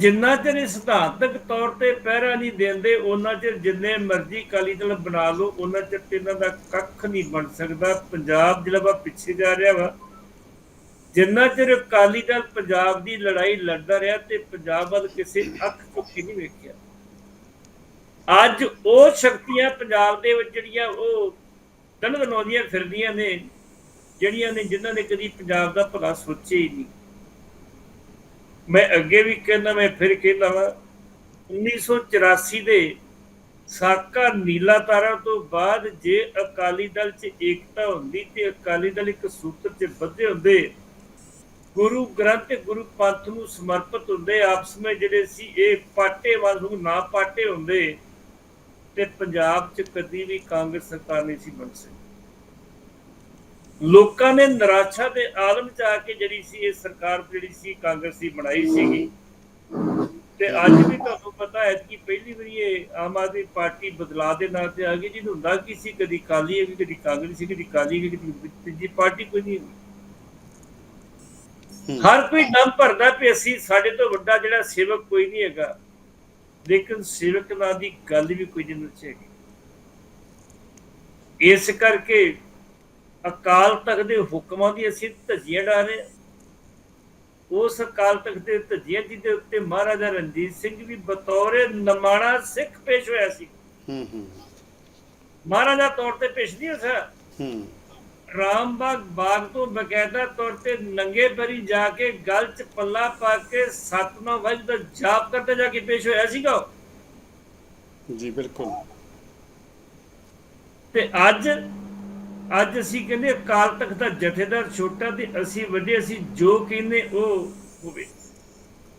ਜਿੰਨਾ ਚਿਰ ਇਹ ਸਿਧਾਂਤਕ ਤੌਰ ਤੇ ਪਹਿਰਾ ਨਹੀਂ ਦਿੰਦੇ ਉਹਨਾਂ ਚਿਰ ਜਿੰਨੇ ਮਰਜ਼ੀ ਅਕਾਲੀ ਦਲ ਬਣਾ ਲਓ ਉਹਨਾਂ ਚਿਰ ਤੇ ਇਹਨਾਂ ਦਾ ਕੱਖ ਨਹੀਂ ਬਣ ਸਕਦਾ। ਪੰਜਾਬ ਜਿਹੜਾ ਵਾ ਪਿੱਛੇ ਜਾ ਰਿਹਾ ਵਾ, ਜਿੰਨਾ ਚਿਰ ਅਕਾਲੀ ਦਲ ਪੰਜਾਬ ਦੀ ਲੜਾਈ ਲੜਦਾ ਰਿਹਾ ਤੇ ਪੰਜਾਬ ਵੱਲ ਕਿਸੇ ਅੱਖ ਚੁੱਕੀ ਨਹੀਂ ਵੇਖਿਆ। ਅੱਜ ਉਹ ਸ਼ਕਤੀਆਂ ਪੰਜਾਬ ਦੇ ਵਿੱਚ ਜਿਹੜੀਆਂ ਉਹ ਦਨਦਨੌਦੀਆਂ ਫਿਰਦੀਆਂ ਨੇ, ਜਿਹੜੀਆਂ ਨੇ ਜਿਨ੍ਹਾਂ ਨੇ ਕਦੀ ਪੰਜਾਬ ਦਾ ਭਲਾ ਸੋਚਿਆ ਹੀ ਨਹੀਂ। ਮੈਂ ਅੱਗੇ ਵੀ ਕਹਿੰਦਾ, ਮੈਂ ਫਿਰ ਕਹਿੰਦਾ ਵਾ 1984 ਦੇ ਸਾਕਾ ਨੀਲਾ ਤਾਰਾ ਤੋਂ ਬਾਅਦ ਜੇ ਅਕਾਲੀ ਦਲ 'ਚ ਏਕਤਾ ਹੁੰਦੀ ਤੇ ਅਕਾਲੀ ਦਲ ਇੱਕ ਸੂਤਰ 'ਚ ਬੱਧੇ ਹੁੰਦੇ, ਗੁਰੂ ਗ੍ਰੰਥ ਗੁਰੂ ਪੰਥ ਨੂੰ ਸਮਰਪਿਤ ਹੁੰਦੇ, ਆਪਸ ਵਿੱਚ ਜਿਹੜੇ ਸੀ ਇਹ ਪਾਟੇ ਵਾਂਗੂ ਨਾ ਪਾਟੇ ਹੁੰਦੇ ਤੇ ਪੰਜਾਬ 'ਚ ਕਦੀ ਵੀ ਕਾਂਗਰਸ ਸਰਕਾਰ ਨਹੀਂ ਸੀ ਬਣ ਸਕਦੀ ਲੋਕਾਂ ਨੇ ਨਿਰਾਸ਼ਾ ਦੇ ਆਲਮ 'ਚ ਆ ਕੇ ਜਿਹੜੀ ਸੀ ਇਹ ਸਰਕਾਰ ਜਿਹੜੀ ਸੀ ਕਾਂਗਰਸੀ ਬਣਾਈ ਸੀਗੀ। ਤੇ ਅੱਜ ਵੀ ਤੁਹਾਨੂੰ ਪਤਾ ਹੈ ਕਿ ਪਹਿਲੀ ਵਾਰੀ ਇਹ ਆਮ ਆਦਮੀ ਪਾਰਟੀ ਬਦਲਾਅ ਦੇ ਨਾਂ ਤੇ ਆ ਗਈ ਜਿਹਨੂੰ ਹੁੰਦਾ ਕੀ ਸੀ ਕਦੀ ਕਾਲੀ ਹੈ ਕਦੀ ਕਾਂਗਰਸ ਸੀ ਕਦੀ ਕਾਲੀ ਹੈ ਕਦੀ ਤੀਜੀ ਪਾਰਟੀ ਕੋਈ ਨਹੀਂ। ਹਰ ਕੋਈ ਦਮ ਭਰਦਾ ਵੀ ਅਸੀਂ ਸਾਡੇ ਤੋਂ ਵੱਡਾ ਜਿਹੜਾ ਸੇਵਕ ਕੋਈ ਨਹੀਂ ਹੈਗਾ। ਲੇਕਿਨ ਸੇਵਕ ਨਾਂ ਦੀ ਗੱਲ ਵੀ ਕੋਈ ਨਹੀਂ ਵਿੱਚ ਹੈਗੀ ਇਸ ਕਰਕੇ ਅਕਾਲ ਤਖਤ ਦੇ ਹੁਕਮਾਂ ਦੀ ਅਸੀਂ ਧੱਜੀਆਂ ਡਾ ਰਹੇ ਹਾਂ। ਉਸ ਅਕਾਲ ਤਖਤ ਦੇ ਧੱਜੀਆਂ ਜੀ ਦੇ ਉੱਤੇ ਮਹਾਰਾਜਾ ਰਣਜੀਤ ਸਿੰਘ ਵੀ ਬਤੌਰ ਨਮਾਣਾ ਸਿੱਖ ਪੇਸ਼ ਹੋਇਆ ਸੀ। ਹੂੰ ਹੂੰ। ਮਹਾਰਾਜਾ ਤੌਰ ਤੇ ਪੇਸ਼ ਨਹੀਂ ਹੋਇਆ ਹੂੰ। ਰਾਮਬਾਗ ਬਾਗ ਤੋਂ ਬਕਾਇਦਾ ਤੌਰ ਤੇ ਨੰਗੇ ਪੈਰੀ ਜਾ ਕੇ ਗਲ ਚ ਪੱਲਾ ਪਾ ਕੇ ਸਤਨਾਮ ਵਜ ਦਾ ਜਾਪ ਕਰਦੇ ਜਾ ਕੇ ਪੇਸ਼ ਹੋਇਆ ਸੀਗਾ। ਜੀ ਬਿਲਕੁਲ। ਤੇ ਅੱਜ ਅੱਜ ਅਸੀਂ ਕਹਿੰਦੇ ਅਕਾਲ ਤਖਤ ਦਾ ਜਥੇਦਾਰ ਛੋਟਾ ਤੇ ਅਸੀਂ ਵੱਡੇ, ਅਸੀਂ ਜੋ ਕਹਿੰਦੇ ਉਹ ਹੋਵੇ।